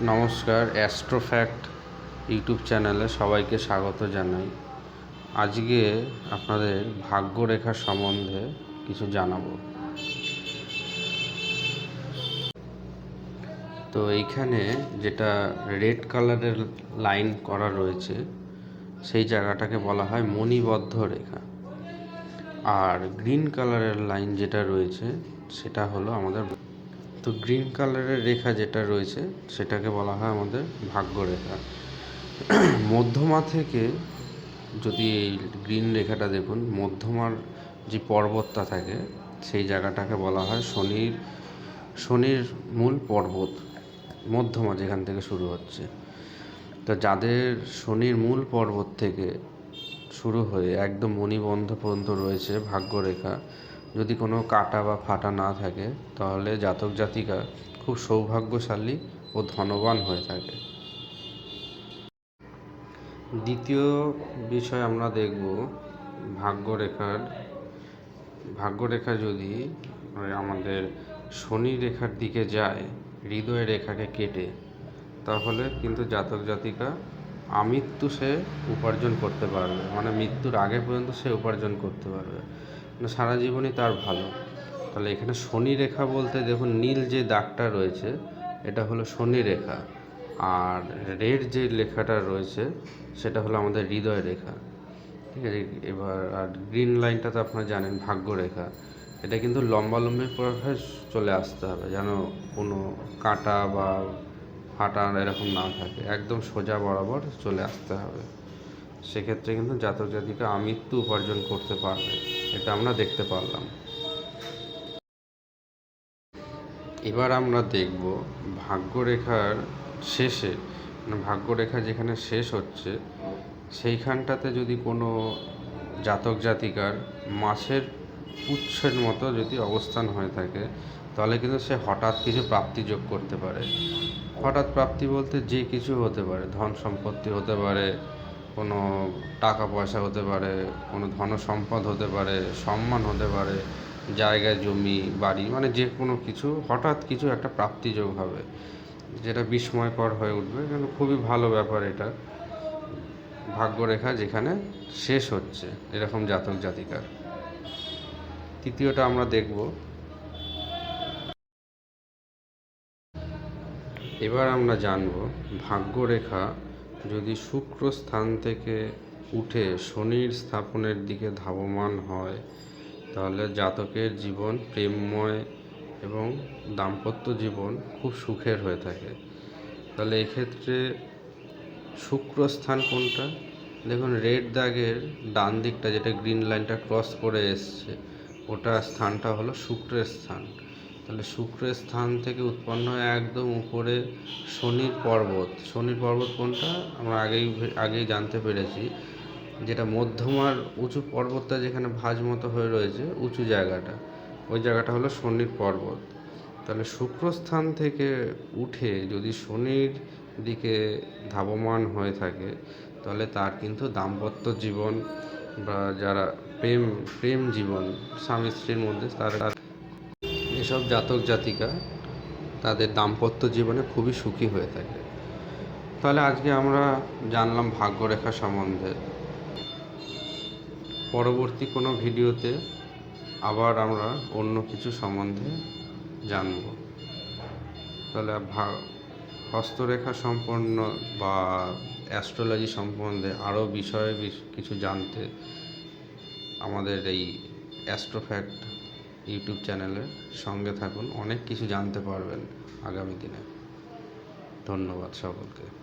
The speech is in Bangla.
নমস্কার অ্যাস্ট্রোফ্যাক্ট ইউটিউব চ্যানেলে সবাইকে স্বাগত জানাই। আজকে আপনাদের ভাগ্যরেখা সম্বন্ধে কিছু জানাব। তো এইখানে যেটা রেড কালারের লাইন করা রয়েছে, সেই জায়গাটাকে বলা হয় মণিবদ্ধ রেখা। আর গ্রিন কালারের লাইন যেটা রয়েছে, সেটা হলো আমাদের তো গ্রিন কালারের রেখা যেটা রয়েছে, সেটাকে বলা হয় আমাদের ভাগ্যরেখা মধ্যমা থেকে যদি এই গ্রিন রেখাটা দেখুন, মধ্যমার যে পর্বতটা থাকে, সেই জায়গাটাকে বলা হয় শনির শনির মূল পর্বত, মধ্যমা যেখান থেকে শুরু হচ্ছে। তো যাদের শনির মূল পর্বত থেকে শুরু হয়ে একদম মণিবন্ধ পর্যন্ত রয়েছে ভাগ্যরেখা যদি কোনো কাটা বা ফাটা না থাকে, তাহলে জাতক জাতিকা খুব সৌভাগ্যশালী ও ধনবান হয়ে থাকে। দ্বিতীয় বিষয় আমরা দেখব ভাগ্যরেখার। ভাগ্যরেখা যদি আমাদের শনি রেখার দিকে যায়, হৃদয় রেখাকে কেটে, তাহলে কিন্তু জাতক জাতিকা আমৃত্যু সে উপার্জন করতে পারবে। মানে মৃত্যুর আগে পর্যন্ত সে উপার্জন করতে পারবে। মানে সারা জীবনই তার ভালো। তাহলে এখানে শনি রেখা বলতে দেখুন, নীল যে দাগটা রয়েছে, এটা হলো শনি রেখা। আর রেড যে লেখাটা রয়েছে, সেটা হলো আমাদের হৃদয় রেখা। ঠিক আছে? এবার আর গ্রিন লাইনটা তো আপনারা জানেন, ভাগ্য রেখা। এটা কিন্তু লম্বালম্বি পরে চলে আসতে হবে, যেন কোনো কাটা বা ফাটা এরকম না থাকে। একদম সোজা বরাবর চলে আসতে হবে। সেক্ষেত্রে কিন্তু জাতক জাতিকা আমৃত্যু উপার্জন করতে পারবে, এটা আমরা দেখতে পারলাম। এবার আমরা দেখব ভাগ্যরেখার শেষে মানে ভাগ্যরেখা যেখানে শেষ হচ্ছে, সেইখানটাতে যদি কোনো জাতক জাতিকার মাছের পুচ্ছের মতো যদি অবস্থান হয়ে থাকে, তাহলে কিন্তু সে হঠাৎ কিছু প্রাপ্তি যোগ করতে পারে। হঠাৎ প্রাপ্তি বলতে যে কিছু হতে পারে, ধন সম্পত্তি হতে পারে কোনো টাকা পয়সা হতে পারে, কোনো ধন সম্পদ হতে পারে, সম্মান হতে পারে, জায়গা, জমি, বাড়ি মানে যে কোনো কিছু, হঠাৎ কিছু একটা প্রাপ্তিযোগ হবে, যেটা বিস্ময়কর হয়ে উঠবে। কিন্তু খুবই ভালো ব্যাপার এটা। ভাগ্যরেখা যেখানে শেষ হচ্ছে, এরকম জাতক জাতিকার। তৃতীয়টা আমরা দেখব। এবার আমরা জানব ভাগ্যরেখা যদি শুক্র স্থান থেকে উঠে শনির স্থাপনের দিকে ধাবমান হয়, তাহলে জাতকের জীবন প্রেমময় এবং দাম্পত্য জীবন খুব সুখের হয়ে থাকে। তাহলে এক্ষেত্রে শুক্র স্থান কোনটা? দেখুন, রেড দাগের ডান দিকটা, যেটা গ্রিন লাইনটা ক্রস করে এসছে, ওটা স্থানটা হলো শুক্রের স্থান। তাহলে শুক্রের স্থান থেকে উৎপন্ন হয় একদম উপরে শনির পর্বত। শনির পর্বত কোনটা? আমরা আগেই আগেই জানতে পেরেছি। যেটা মধ্যমার উঁচু পর্বতটা যেখানে ভাঁজ মতো হয়ে রয়েছে, উঁচু জায়গাটা। ওই জায়গাটা হলো শনির পর্বত। তাহলে শুক্রস্থান থেকে উঠে যদি শনির দিকে ধাবমান হয়ে থাকে, তাহলে তার কিন্তু দাম্পত্য জীবন বা যারা প্রেম প্রেম জীবন স্বামী স্ত্রীর মধ্যে তারা এসব জাতক জাতিকা তাদের দাম্পত্য জীবনে খুবই সুখী হয়ে থাকে। তাহলে আজকে আমরা জানলাম ভাগ্যরেখা সম্বন্ধে। পরবর্তী কোনো ভিডিওতে আবার আমরা অন্য কিছু সম্বন্ধে জানব। তাহলে হস্তরেখা সম্পন্ন বা অ্যাস্ট্রোলজি সম্বন্ধে আরও বিষয়ে কিছু জানতে আমাদের এই অ্যাস্ট্রোফ্যাক্ট ইউটিউব চ্যানেলের সঙ্গে থাকুন অনেক কিছু জানতে পারবেন আগামী দিনে। ধন্যবাদ সকলকে।